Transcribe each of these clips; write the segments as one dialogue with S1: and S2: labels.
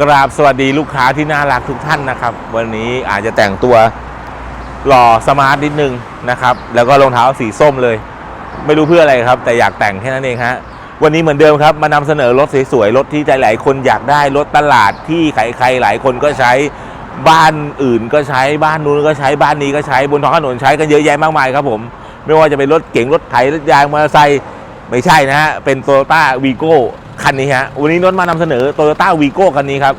S1: กราบสวัสดีลูกค้าที่น่ารักทุกท่านนะครับ วันนี้อาจจะแต่งตัวหล่อสมาร์ทนิดนึงนะครับ แล้วก็รองเท้าสีส้มเลย ไม่รู้เพื่ออะไรครับ แต่อยากแต่งแค่นั้นเองฮะวันนี้เหมือนเดิมครับ มานำเสนอรถสวยๆรถที่หลายๆคนอยากได้รถตลาดที่ใครๆหลายคนก็ใช้บ้านอื่นก็ใช้บ้านนู้นก็ใช้บ้านนี้ก็ใช้บนท้องถนนใช้กันเยอะแยะมากมายครับผม ไม่ว่าจะเป็นรถเก๋งรถไถรถยางมอเตอร์ไซค์ไม่ใช่นะฮะเป็นโตโยต้าวีโก้ คันนี้ฮะ วันนี้นนท์มานำเสนอโตโยต้าวีโก้คันนี้ครับ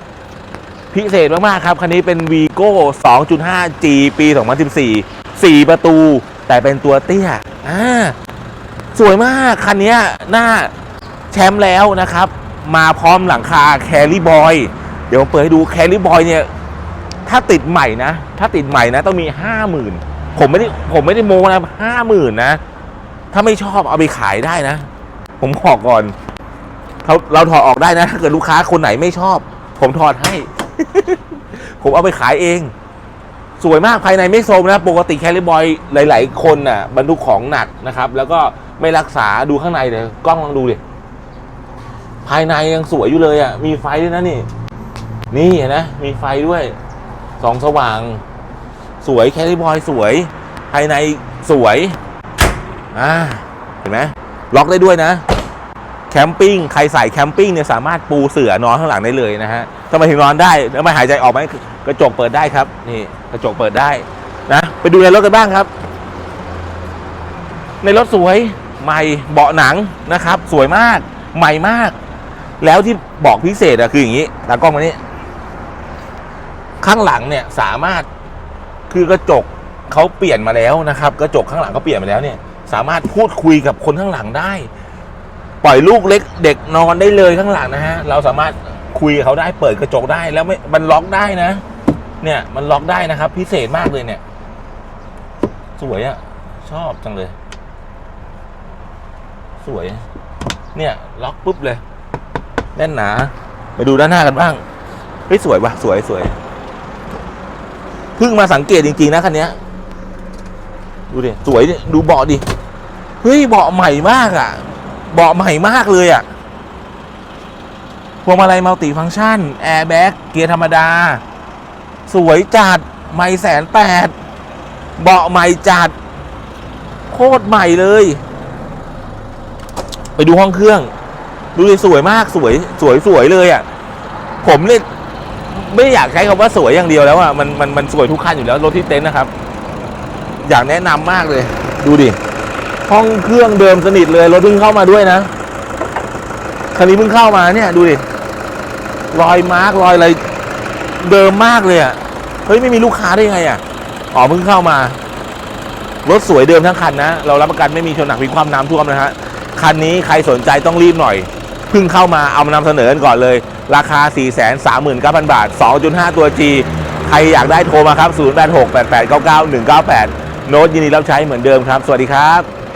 S1: พิเศษมาก ๆ ครับ คันนี้เป็น v ีโก้ 2.5G ปี 2014 4 ประตู แต่เป็นตัวเตี้ย อ่า สวยมาก คันนี้หน้าแชมป์แล้วนะครับ มาพร้อมหลังคาแคลิบอย เดี๋ยวเปิดให้ดูแคลิบอยเนี่ย ถ้าติดใหม่นะ ถ้าติดใหม่นะ ต้องมี 50,000 ผมไม่ได้ผมไม่ได้โม้นะ50,000นนะ ถ้าไม่ชอบเอาไปขายได้นะ ผมขอกก่อน เราเราถอดออกได้นะ ถ้าเกิดลูกค้าคนไหนไม่ชอบ ผมถอดให้ ผมเอาไปขายเอง สวยมากภายในไม่โทรมนะ ปกติแคลิบอยหลาย ๆ คนน่ะ บรรทุกของหนักนะครับ แล้วก็ไม่รักษาดูข้างในเลยกล้องลองดูดิภายในยังสวยอยู่เลยอะ มีไฟด้วยนะนี่ นี่เห็นนะ มีไฟด้วยสองสว่าง สวยแคลิบอยสวย ภายในสวย อ่า เห็นไหมล็อกได้ด้วยนะ คมปิ้งใครใส่แคมปิ้งเนี่ยสามารถปูเสื่อนอนข้างหลังได้เลยนะฮะทำไมถึงนอนได้แล้วไม่หายใจออกไหมกระจกเปิดได้ครับ นี่กระจกเปิดได้นะไปดูในรถกันบ้างครับ ในรถสวยใหม่เบาะหนังนะครับ สวยมากใหม่มาก แล้วที่บอกพิเศษอะคืออย่างนี้ตากล้องมานี่ข้างหลังเนี่ยสามารถคือกระจกเขาเปลี่ยนมาแล้วนะครับ กระจกข้างหลังเขาเปลี่ยนมาแล้วเนี่ย สามารถพูดคุยกับคนข้างหลังได้ ปล่อยลูกเล็กเด็กนอนได้เลยข้างหลังนะฮะ เราสามารถคุยกับเขาได้เปิดกระจกได้แล้วไม่มันล็อกได้นะ เนี่ยมันล็อกได้นะครับ พิเศษมากเลยเนี่ย สวยอะชอบจังเลย สวย เนี่ย ล็อกปุ๊บเลยแน่นหนาไปดูด้านหน้ากันบ้างเฮ้ยสวยว่ะสวยสวยเพิ่งมาสังเกตจริงๆนะคันนี้ดูดิสวยดิดูเบาะดิเฮ้ยเบาะใหม่มากอะ เบาะใหม่มากเลยอะ่ะพวงมาลัยมัลติฟังก์ชันแอร์แบ็กเกียร์ธรรมดา สวยจัดไม่แสนแปดเบาะใหม่จัด โคตรใหม่เลย ไปดูห้องเครื่อง ดูดิสวยมากสวย สวยสวยเลยอะ่ะ ผมเนี่ยไม่อยากใช้คำว่าสวยอย่างเดียวแล้วอะ่ะมันมันมันสวยทุกคันอยู่แล้วรถที่เต็นท์นะครับ อยากแนะนำมากเลย ดูดิ ห้องเครื่องเดิมสนิทเลยรถเพิ่งเข้ามาด้วยนะคันนี้เพิ่งเข้ามาเนี่ยดูดิรอยมาร์กรอยอะไรเดิมมากเลยอะ่ะเฮ้ยไม่มีลูกค้าได้ยังไงอะ่ะอ๋อเพิ่งเข้ามารถสวยเดิมทั้งคันนะ เรารับประกันไม่มีชนหนักมีความน้ำท่วมนะฮะคันนี้ใครสนใจต้องรีบหน่อยเพิ่งเข้ามาเอามานำเสนอกันก่อนเลย ราคา 4 3 9 0 0 0 บาท 2.5 ตัว G ใครอยากได้โทรมาครับ 0 8 6 8 8 9 9 1 9 8 โน้ตยินดีรับใช้เหมือนเดิมครับ สวัสดีครับ